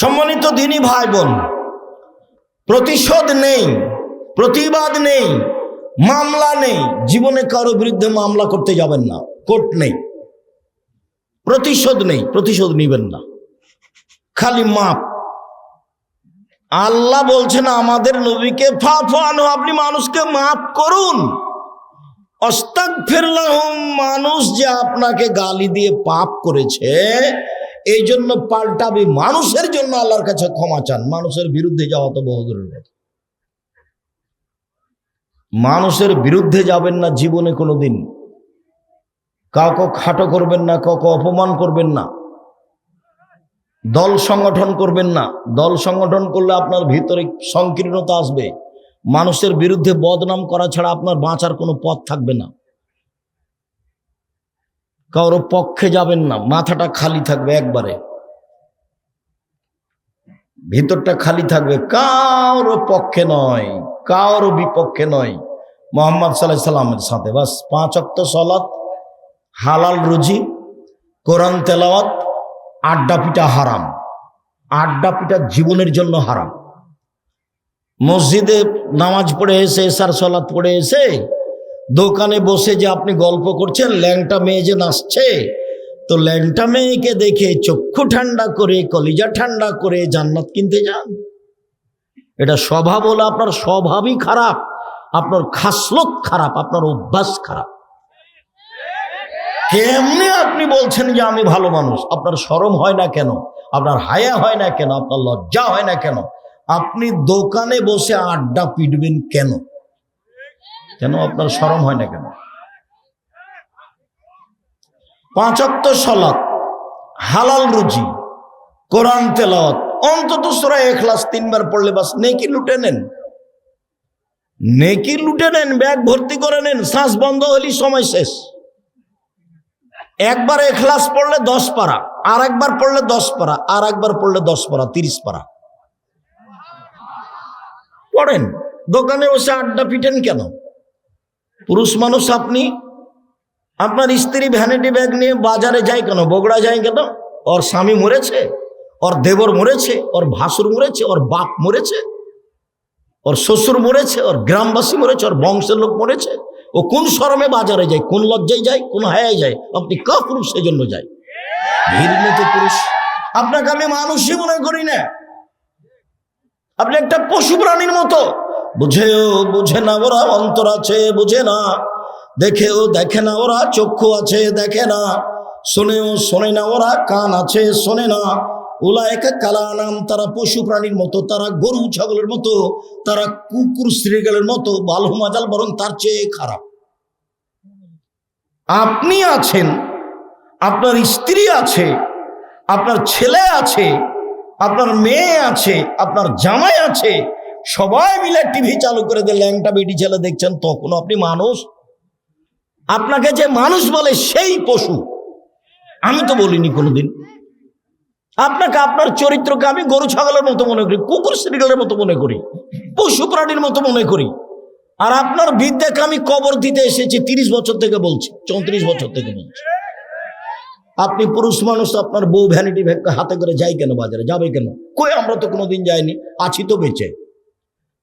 সম্মানিত দিনী ভাই বোন প্রতিশোধ নেই, প্রতিবাদ নেই, মামলা নেই, জীবনে কারও বিরুদ্ধে মামলা করতে যাবেন না, কোর্ট নেই, প্রতিশোধ নেই, প্রতিশোধ নিবেন না, খালি মাপ। আল্লাহ বলছেন, আমাদের নবীকে ফাফানো, আপনি মানুষকে মাফ করুন। অস্তাক ফিরলাম মানুষ যে আপনাকে গালি দিয়ে পাপ করেছে এই জন্য পাল্টাবি। মানুষের জন্য আল্লাহর কাছে ক্ষমা চান। মানুষের বিরুদ্ধে যাওয়া তো বহুদূরের কথা। মানুষের বিরুদ্ধে যাবেন না জীবনে কোনোদিন। কাউকে খাটো করবেন না, কাউকে অপমান করবেন না। দল সংগঠন করবেন না। দল সংগঠন করলে আপনার ভিতরে সংকীর্ণতা আসবে। মানুষের বিরুদ্ধে বদনাম করা ছাড়া আপনার বাঁচার কোনো পথ থাকবে না। কারোর পক্ষে যাবেন না, মাথাটা খালি থাকবে একবারে। ভিতরটা খালি থাকবে, কারও পক্ষে নয়, কারও বিপক্ষে নয়। মোহাম্মদ সাল্লাহ সাল্লামের সাথে, বাস পাঁচ অক্ত সলাৎ হালাল রুজি, কোরআন তেলাওয়াত, আড্ডা পিটা হারাম। আড্ডা পিটা জীবনের জন্য হারাম। মসজিদে নামাজ পড়ে এসে, এসার সলাৎ পড়ে এসে দোকানে বসে যে আপনি গল্প করছেন, ল্যাংটা মেয়ে যে নাচছে, তো ল্যাংটা মেয়েকে দেখে চক্ষু ঠান্ডা করে, কলিজা ঠান্ডা করে জান্নাত কিনতে যান। এটা স্বভাব হলো আপনার স্বভাবই খারাপ, আপনার খাসলত খারাপ, আপনার অভ্যাস খারাপ। কেমনে আপনি বলছেন যে আমি ভালো মানুষ? আপনার শরম হয় না কেন? আপনার হায়া হয় না কেন? আপনার লজ্জা হয় না কেন? আপনি দোকানে বসে আড্ডা পিটবেন কেন? কেন আপনার শরম হয় না কেন? পাঁচাত্ত সলাৎ হালাল রুজি, কোরআন তেলাওয়াত, অন্তত সোরা এখলাস তিনবার পড়লে বাস নেকি লুটে নেন। নেকি লুটে নেন, ব্যাগ ভর্তি করে নেন, শ্বাস বন্ধ হলি সময় শেষ। একবার এখলাস পড়লে দশ পারা আর একবার পড়লে দশ পারা আর একবার পড়লে দশ পারা, তিরিশ পারা। পড়েন, দোকানে বসে আড্ডা পিটেন কেন? পুরুষ মানুষ আপনি? আপনার স্ত্রী ভ্যানিটি ব্যাগ নিয়ে বাজারে যায় কেন? বগড়া যায় কেন? ওর স্বামী মরেছে, ওর দেবর মরেছে, ওর ভাসুর মরেছে, ওর বাপ মরেছে, ওর শ্বশুর মরেছে, ওর গ্রামবাসী মরেছে, ওর বংশের লোক মরেছে। ও কোন শরমে বাজারে যায়, কোন লজ্জায় যায়, কোন হায়ায় যায়? আপনি কা পুরুষ সেজন্য যায়? ভিড় ঘৃণিত পুরুষ। আপনাকে আমি মানুষই মনে করি না। আপনি একটা পশু প্রাণীর মতো। বুঝেও বুঝে না ওরা অন্তর আছে, বুঝে না। দেখেও দেখে না ওরা, চক্ষু আছে, দেখে না। শোনেও শোনে না ওরা, কান আছে, শোনে না। ওলা একা কালা নাম তারা পশু প্রাণীর মতো, তারা গরু, ছাগলের মতো, তারা কুকুর শ্রীগালের মতো, বালু, মাজাল, বরং তার চেয়ে খারাপ। আপনি আছেন, আপনার স্ত্রী আছে, আপনার ছেলে আছে, আপনার মেয়ে আছে, আপনার জামাই আছে সবাই মিলে টিভি চালু করে দিয়ে ল্যাংটা বেটি ছেলে দেখছেন তখন আপনি মানুষ। আপনাকে যে মানুষ বলে সেই পশু। আমি তো বলিনি কোনোদিন। আপনাকে আপনার চরিত্রকে আমি গরু ছাগলের মতো মনে করি, কুকুর শ্রীগালের মতো মনে করি, পশু প্রাণীর মতো মনে করি। আর আপনার বিদ্যাকে আমি কবর দিতে এসেছি তিরিশ বছর থেকে বলছি, চৌত্রিশ বছর থেকে বলছি। আপনি পুরুষ মানুষ, আপনার বউ ভ্যানিটি ব্যাগ হাতে করে যাই কেন বাজারে? যাবে কেন? কই আমরা তো কোনোদিন যাইনি, আছি তো বেঁচে।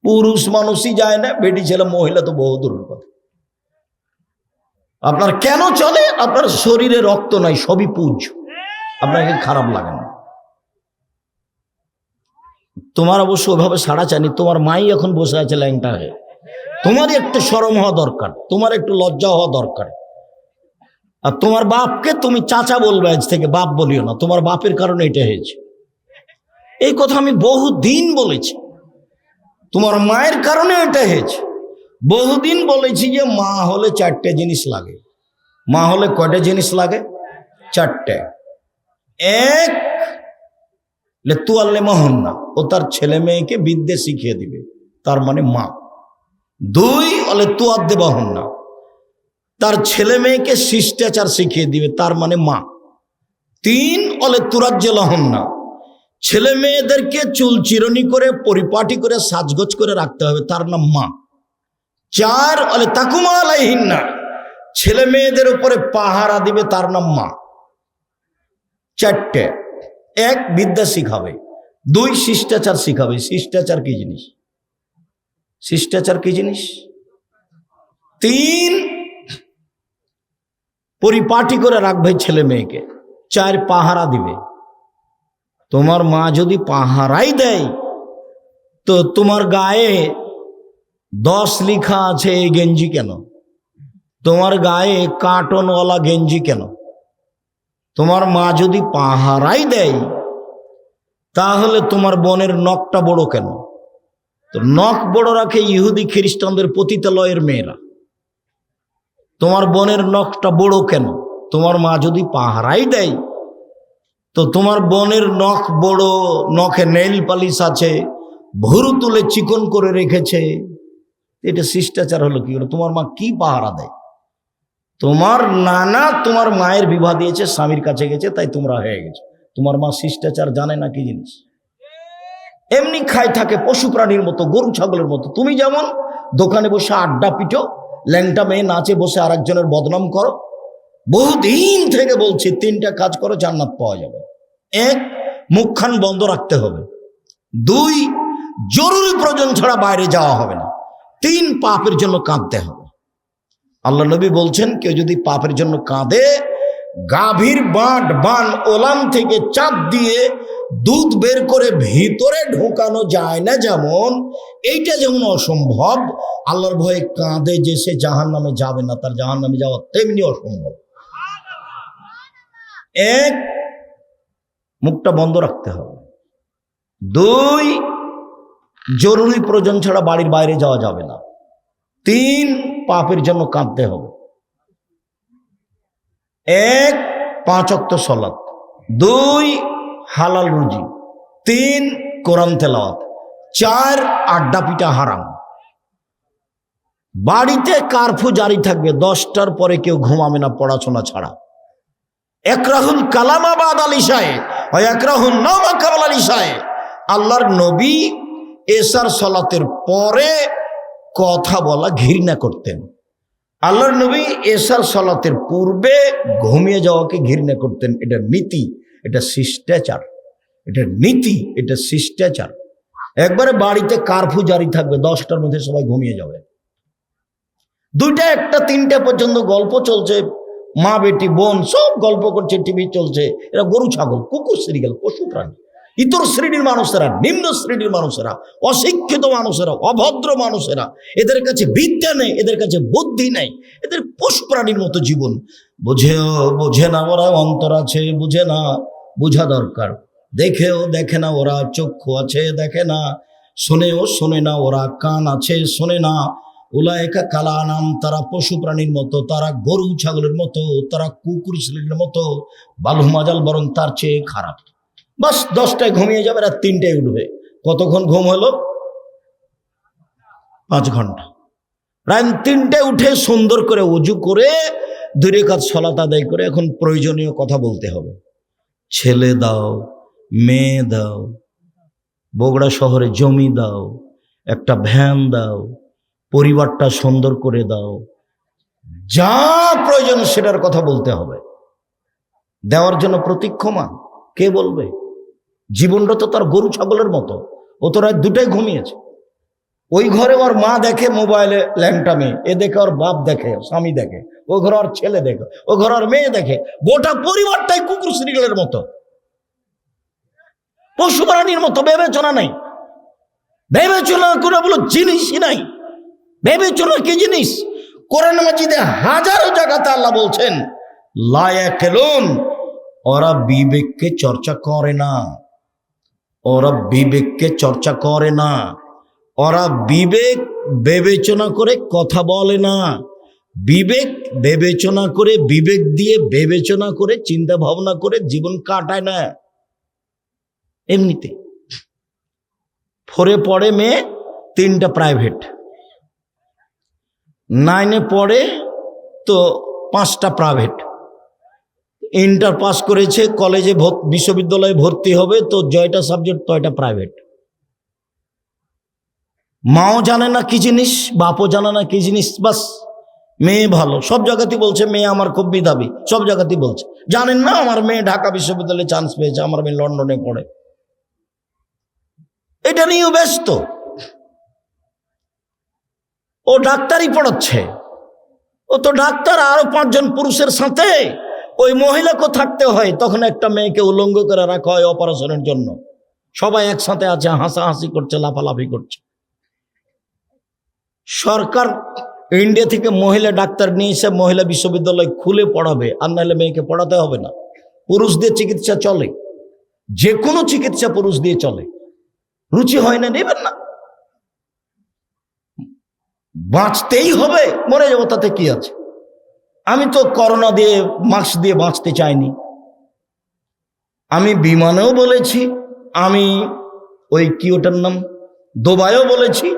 পুরুষ মানুষই যায় না, বেটি ছেলে, মহিলা তো বহু কথা। আপনার কেন চলে? আপনার শরীরে রক্ত নাই, সবই পুজ। আপনাকে খারাপ লাগে না। তোমার অবশ্য ওইভাবে সাড়া চানি তোমার মাই এখন বসে আছে ল্যাংটা হয়ে। তোমারই একটু সরম হওয়া দরকার, তোমার একটু লজ্জা হওয়া দরকার। আর তোমার বাপকে তুমি চাচা বলবে আজ থেকে, বাপ বলিও না, তোমার বাপের কারণে এটা হয়েছে। এই কথা আমি বহু দিন বলেছি। তোমার মায়ের কারণে এটা হয়েছে। বহুদিন বলেছি যে মা হলে চারটে জিনিস লাগে। মা হলে কয়টা জিনিস লাগে? চারটে। এক তু আল্লে মোহন না। ও তার ছেলে মেয়েকে বিদ্যে শিখিয়ে দিবে। তার মানে মা। দুই অলে তু আদ্যে বহন না। তার ছেলে মেয়েকে শিষ্টাচার শিখিয়ে দিবে। তার মানে মা। তিন অলে তুরাজ্য লহন না। ছেলে মেয়েদেরকে চুল চিরনি করে, পরিপাটি করে, সাজগোজ করে রাখতে হবে, তার নাম মা। চার অলে তাকুমা আলাইহিন না ছেলে মেয়েদের উপরে পাহারা দিবে, তার নাম মা। চারটে। এক, বিদ্যা শিখাবে। দুই, শিষ্টাচার শিখাবে। শিষ্টাচার কি জিনিস? শিষ্টাচার কি জিনিস? তিন, পরিপাটি করে রাখবে ছেলে মেয়েকে। চার, পাহারা দিবে। তোমার মা যদি পাহারাই দেয়, তো তোমার গায়ে দশ লিখা আছে এই গেঞ্জি কেন? তোমার গায়ে কার্টনওয়ালা গেঞ্জি কেন? তোমার মা যদি পাহারাই দেয়, তাহলে তোমার বোনের নখটা বড় কেন? তো নখ বড় রাখে ইহুদি খ্রিস্টানদের পতিতালয়ের মেয়েরা। তোমার বোনের নখটা বড় কেন? তোমার মা যদি পাহারাই দেয় তো তোমার বোনের নখ বড়, নখে নেইল পালিশ আছে, ভুরু তুলে চিকন করে রেখেছে। এটা শিষ্টাচার হলো কি হলো তোমার মা কি পাহারা দেয়? তোমার নানা তোমার মায়ের বিবাহ দিয়েছে, স্বামীর কাছে গেছে, তাই তোমরা হয়ে গেছে। তোমার মা শিষ্টাচার জানে না কি জিনিস? এমনি খাই থাকে পশু প্রাণীর মতো, গরু ছাগলের মতো। তুমি যেমন দোকানে বসে আড্ডা পিটো, ল্যাংটা মেয়ে নাচে বসে আরেকজনের বদনাম করো বহুদিন থেকে বলছি, তিনটা কাজ করো, জান্নাত পাওয়া যাবে। এক, মুখখান বন্ধ রাখতে হবে। দুই, জরুরি প্রয়োজন ছাড়া বাইরে যাওয়া হবে না। তিন, পাপের জন্য কাঁদতে হবে। আল্লাহ নবী বলছেন, কেউ যদি পাপের জন্য কাঁদে, গাভীর বাঁট, বান, ওলাম থেকে চাপ দিয়ে দুধ বের করে ভিতরে ঢোকানো যায় না যেমন, এইটা যেমন অসম্ভব, আল্লাহর ভয়ে কাঁদে যে সে জাহান নামে যাবে না, তার জাহান নামে যাওয়া তেমনি অসম্ভব। এক, মুখটা বন্ধ রাখতে হবে। দুই, জরুরি প্রয়োজন ছাড়া বাড়ির বাইরে যাওয়া যাবে না। তিন, পাপের জন্য কাঁদতে হবে। এক, পাঁচ অক্ত দুই, হালাল রুজি। তিন, কোরআন তেলাওয়াত। চার, আড্ডা পিটা হারাম। বাড়িতে কারফু জারি থাকবে, দশটার পরে কেউ ঘুমাবে না পড়াশোনা ছাড়া। একরাহুল কালামাবাদ আলিশায় হয় একরাহুল নমা কামাল আলিশায় আল্লাহর নবী এসার সলাতের পরে কথা বলা ঘৃণা করতেন। আল্লাহর নবী এসার সলাতের পূর্বে ঘুমিয়ে যাওয়াকে ঘৃণা করতেন। এটা নীতি, এটা শিষ্টাচার। এটা নীতি, এটা শিষ্টাচার। একবারে বাড়িতে কারফু জারি থাকবে, দশটার মধ্যে সবাই ঘুমিয়ে যাবে। দুইটা, একটা, তিনটা পর্যন্ত গল্প চলছে। মা, বেটি, বোন সব গল্প করছে টিভি চলছে। এরা গরু, ছাগল, কুকুর, সিরিয়াল, পশু, প্রাণী। ইতর শ্রেণির মানুষেরা, নিম্ন শ্রেণির মানুষেরা, অশিক্ষিত মানুষেরা, অভদ্র মানুষেরা, এদের কাছে বিদ্যা নেই, এদের কাছে বুদ্ধি নেই, এদের পশু প্রাণীর মতো জীবন। বুঝেও, বোঝে না ওরা অন্তর আছে, বুঝে না, বোঝা দরকার। দেখেও দেখে না ওরা, চক্ষু আছে, দেখে না। শোনেও শোনে না ওরা, কান আছে, শোনে না উলায়কা কালা নাম তারা পশু প্রাণীর মতো, তারা গরু ছাগলের মতো, তারা কুকুর শ্রেণির মতো বালু মাজাল বরং তার চেয়ে খারাপ। বাস দশটায় ঘুমিয়ে যাবে আর তিনটায় উঠবে। কতক্ষণ ঘুম হলো? পাঁচ ঘণ্টা। প্রায় তিনটায় উঠে সুন্দর করে উজু করে দূরে কাজ সলাত আদায় করে এখন প্রয়োজনীয় কথা বলতে হবে। ছেলে দাও, মেয়ে দাও, বগুড়া শহরে জমি দাও, একটা ভ্যান দাও পরিবারটা সুন্দর করে দাও। যা প্রয়োজন সেটার কথা বলতে হবে। দেওয়ার জন্য প্রতীক্ষমান। কে বলবে? জীবনটা তো তার গরু ছাগলের মতো। ও তো রাত দুটাই ঘুমিয়েছে। ওই ঘরে ওর মা দেখে মোবাইলে ল্যাংটা মেয়ে। এ দেখে ওর বাপ দেখে স্বামী দেখে। ও ঘরে ওর ছেলে দেখে। ও ঘরে ওর মেয়ে দেখে। গোটা পরিবারটাই কুকুর শ্রীগলের মতো। পশু প্রাণীর মতো। বিবেচনা নাই। বিবেচনা করে বলো জিনিসই নাই। বিবেচনা কি জিনিস? কোরআন মাজিদে হাজারো জায়গাতে আল্লাহ বলছেন লায়াকেলুন ওরা বিবেককে চর্চা করে না। ওরা বিবেককে চর্চা করে না। ওরা বিবেক বিবেচনা করে কথা বলে না। বিবেক বিবেচনা করে, বিবেক দিয়ে বিবেচনা করে, চিন্তা ভাবনা করে জীবন কাটায় না। এমনিতে। ফোরে পড়ে মেয়ে, তিনটা প্রাইভেট নাইনে পড়ে তো পাঁচটা প্রাইভেট ইন্টার পাস করেছে কলেজে বিশ্ববিদ্যালয়ে ভর্তি হবে, তো জয়টা সাবজেক্ট তয়টা প্রাইভেট মাও জানে না কি জিনিস, বাপও জানে না কি জিনিস, বাস মেয়ে ভালো। সব জায়গাতেই বলছে, মেয়ে আমার খুব মেধাবী সব জায়গাতেই বলছে। জানেন না, আমার মেয়ে ঢাকা বিশ্ববিদ্যালয়ে চান্স পেয়েছে, আমার মেয়ে লন্ডনে পড়ে। এটা নিয়েও ব্যস্ত। ও ডাক্তারই পড়াচ্ছে। ও তো ডাক্তার, আরও পাঁচজন পুরুষের সাথে। ওই মহিলাকেও থাকতে হয়, তখন একটা মেয়েকে উলঙ্গ করে রাখা হয় অপারেশনের জন্য। সবাই একসাথে আছে, হাসাহাসি করছে, লাফালাফি করছে। সরকার ইন্ডিয়া থেকে মহিলা ডাক্তার নিয়ে এসে মহিলা বিশ্ববিদ্যালয় খুলে পড়াবে, আর নাহলে মেয়েকে পড়াতে হবে না। পুরুষ দিয়ে চিকিৎসা চলে যে কোনো চিকিৎসা পুরুষ দিয়ে চলে। রুচি হয় না, নেবেন না। বাঁচতেই হবে, মরে যাব, তাতে কি আছে? আমি তো করোনা দিয়ে, মাস্ক দিয়ে বাঁচতে চাইনি। আমি বিমানেও বলেছি, আমি ওই কি ওটার নাম দোবায়ও বলেছি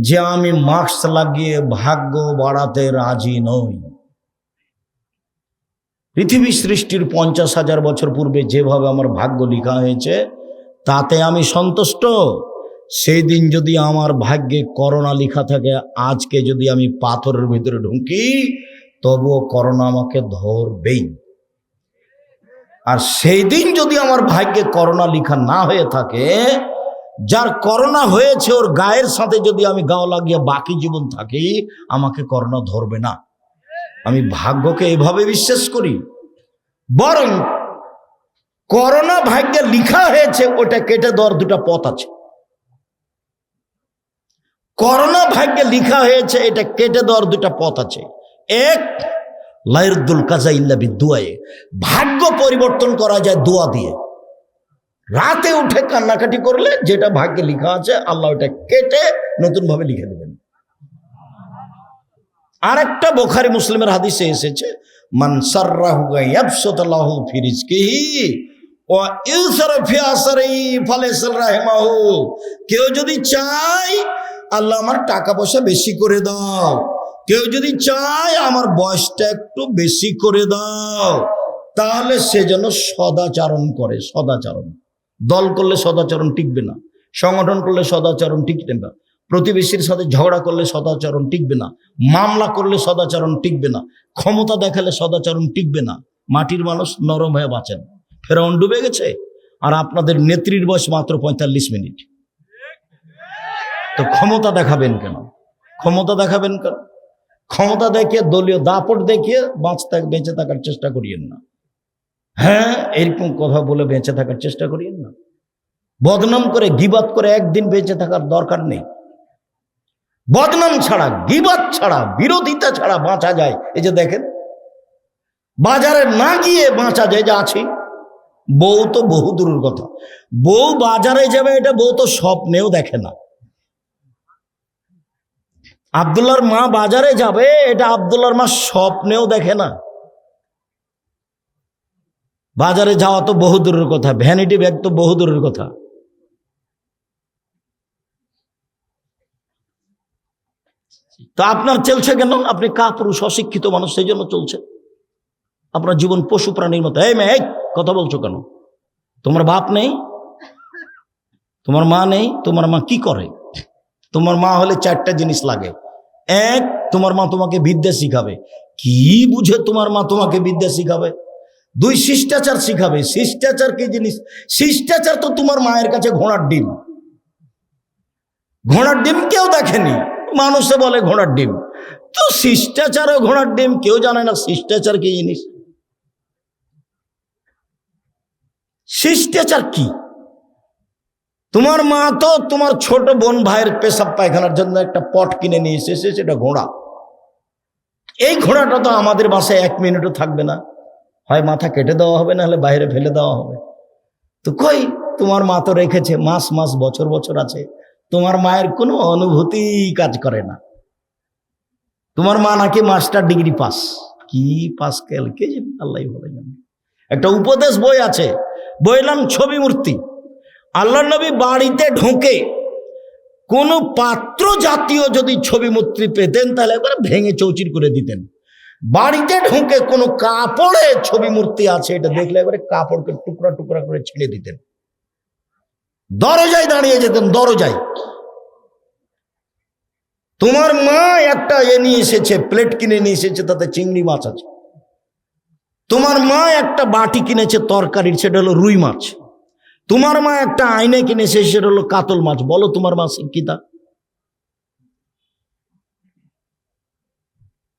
যে আমি মাস্ক লাগিয়ে ভাগ্য বাড়াতে রাজি নই। পৃথিবী সৃষ্টির পঞ্চাশ হাজার বছর পূর্বে যেভাবে আমার ভাগ্য লেখা হয়েছে, তাতে আমি সন্তুষ্ট। সেই দিন যদি আমার ভাগ্যে করোনা লেখা থাকে, আজকে যদি আমি পাথরের ভিতরে ঢুকি, তবুও করোনা আমাকে ধরবেই। আর সেই দিন যদি আমার ভাগ্যে করোনা লেখা না হয়ে থাকে, যার করোনা হয়েছে ওর গায়ের সাথে যদি আমি গাও লাগিয়ে বাকি জীবন থাকি, আমাকে করোনা ধরবে না। আমি ভাগ্যকে এভাবে বিশ্বাস করি। বরং করোনা ভাগ্যে লিখা হয়েছে, ওটা কেটে দেওয়ার দুটা পথ আছে। করোনা ভাগ্যে লিখা হয়েছে, এটা কেটে দেওয়ার দুটা পথ আছে। এক, লাইরুদ্দুল কাজা ইল্লা বিদুয়ায়ে। ভাগ্য পরিবর্তন করা যায় দোয়া দিয়ে। রাতে উঠে কান্নাকাটি করলে যেটা ভাগ্যে লিখা আছে, আল্লাহ ওটা কেটে নতুনভাবে লিখে দেবেন। আরেকটা বোখারি মুসলিমের হাদিসে এসেছে কেউ যদি চায় আল্লাহ আমার টাকা পয়সা বেশি করে দাও। কেউ যদি চায় আমার বয়সটা একটু বেশি করে দাও, তাহলে সে যেন সদাচারণ করে, সদাচারণ। দল করলে সদাচরণ টিকবে না, সংগঠন করলে সদাচরণ টিকবে না, প্রতিবেশীর সাথে ঝগড়া করলে সদাচরণ টিকবে না, মামলা করলে সদাচরণ টিকবে না, ক্ষমতা দেখালে সদাচরণ টিকবে না। মাটির মানুষ নরম হয়ে বাঁচেন। ফেরাউন ডুবে গেছে। আর আপনাদের নেত্রীর বয়স মাত্র পঁয়তাল্লিশ মিনিট। তো ক্ষমতা দেখাবেন কেন? ক্ষমতা দেখাবেন কেন? ক্ষমতা দেখিয়ে, দলীয় দাপট দেখিয়ে বাঁচতে বেঁচে থাকার চেষ্টা করিয়েন না। হ্যাঁ এরকম কথা বলে বেঁচে থাকার চেষ্টা করিয়েন না। বদনাম করে গিবাত করে একদিন বেঁচে থাকার দরকার নেই। বদনাম ছাড়া গিবাত ছাড়া, বিরোধিতা ছাড়া বাঁচা যায়। এই যে দেখেন, বাজারে না গিয়ে বাঁচা যায় যে আছি। বউ তো বহু দূরের কথা। বউ বাজারে যাবে, এটা বউ তো স্বপ্নেও দেখে না। আবদুল্লার মা বাজারে যাবে, এটা আবদুল্লার মা স্বপ্নেও দেখে না। বাজারে যাওয়া তো বহু দূরের কথা ভ্যানিটি ব্যাগ তো বহু দূরের কথা। তা আপনার চলছে কেন? আপনি কা পুরুষ অশিক্ষিত মানুষ, সেই জন্য চলছে। আপনার জীবন পশু প্রাণীর মতো। এই মেয়ে কথা বলছো কেন? তোমার বাপ নেই, তোমার মা নেই, তোমার মা কি করে? তোমার মা হলে চারটা জিনিস লাগে। এক, তোমার মা তোমাকে বিদ্যা শিখাবে। কি বুঝে তোমার মা তোমাকে বিদ্যা শিখাবে? দুই, শিষ্টাচার শিখাবে। শিষ্টাচার কি জিনিস? শিষ্টাচার তো তোমার মায়ের কাছে ঘোড়ার ডিম। ঘোড়ার ডিম কেউ দেখেনি। মানুষে বলে ঘোড়ার ডিম। তো শিষ্টাচার ও ঘোড়ার ডিম কেউ জানে না শিষ্টাচার কি জিনিস? শিষ্টাচার কি? তোমার মা তো তোমার ছোট বোন ভাইয়ের পেশাব পায়খানার জন্য একটা পট কিনে নিয়ে এসেছে সেটা ঘোড়া। এই ঘোড়াটা তো আমাদের বাসায় এক মিনিটও থাকবে না। হয় মাথা কেটে দেওয়া হবে না হলে বাইরে ফেলে দেওয়া হবে। তো কই, তোমার মা তো রেখেছে, মাস মাস, বছর বছর আছে। তোমার মায়ের কোনো অনুভূতি কাজ করে না। তোমার মা নাকি মাস্টার ডিগ্রি পাস। কি পাস কেল কে আল্লাহ বলে একটা উপদেশ বই আছে, বইয়ের নাম ছবি মূর্তি। আল্লাহ নবী বাড়িতে ঢোকে। কোন পাত্র জাতীয় যদি ছবি মূর্তি পেতেন, তাহলে একবার ভেঙে চৌচির করে দিতেন। বাড়িতে ঢুকে কোনো কাপড়ে ছবি মূর্তি আছে, এটা দেখলে একবারে কাপড়কে টুকরা টুকরা করে ছিঁড়ে দিতেন। দরজায় দাঁড়িয়ে যেতেন, দরজায়। তোমার মা একটা এ নিয়ে এসেছে, প্লেট কিনে নিয়ে এসেছে, তাতে চিংড়ি মাছ আছে। তোমার মা একটা বাটি কিনেছে তরকারির, সেটা হলো রুই মাছ। তোমার মা একটা আইনে কিনেছে সেটা হলো কাতল মাছ। বলো তোমার মা শিক্ষিতা।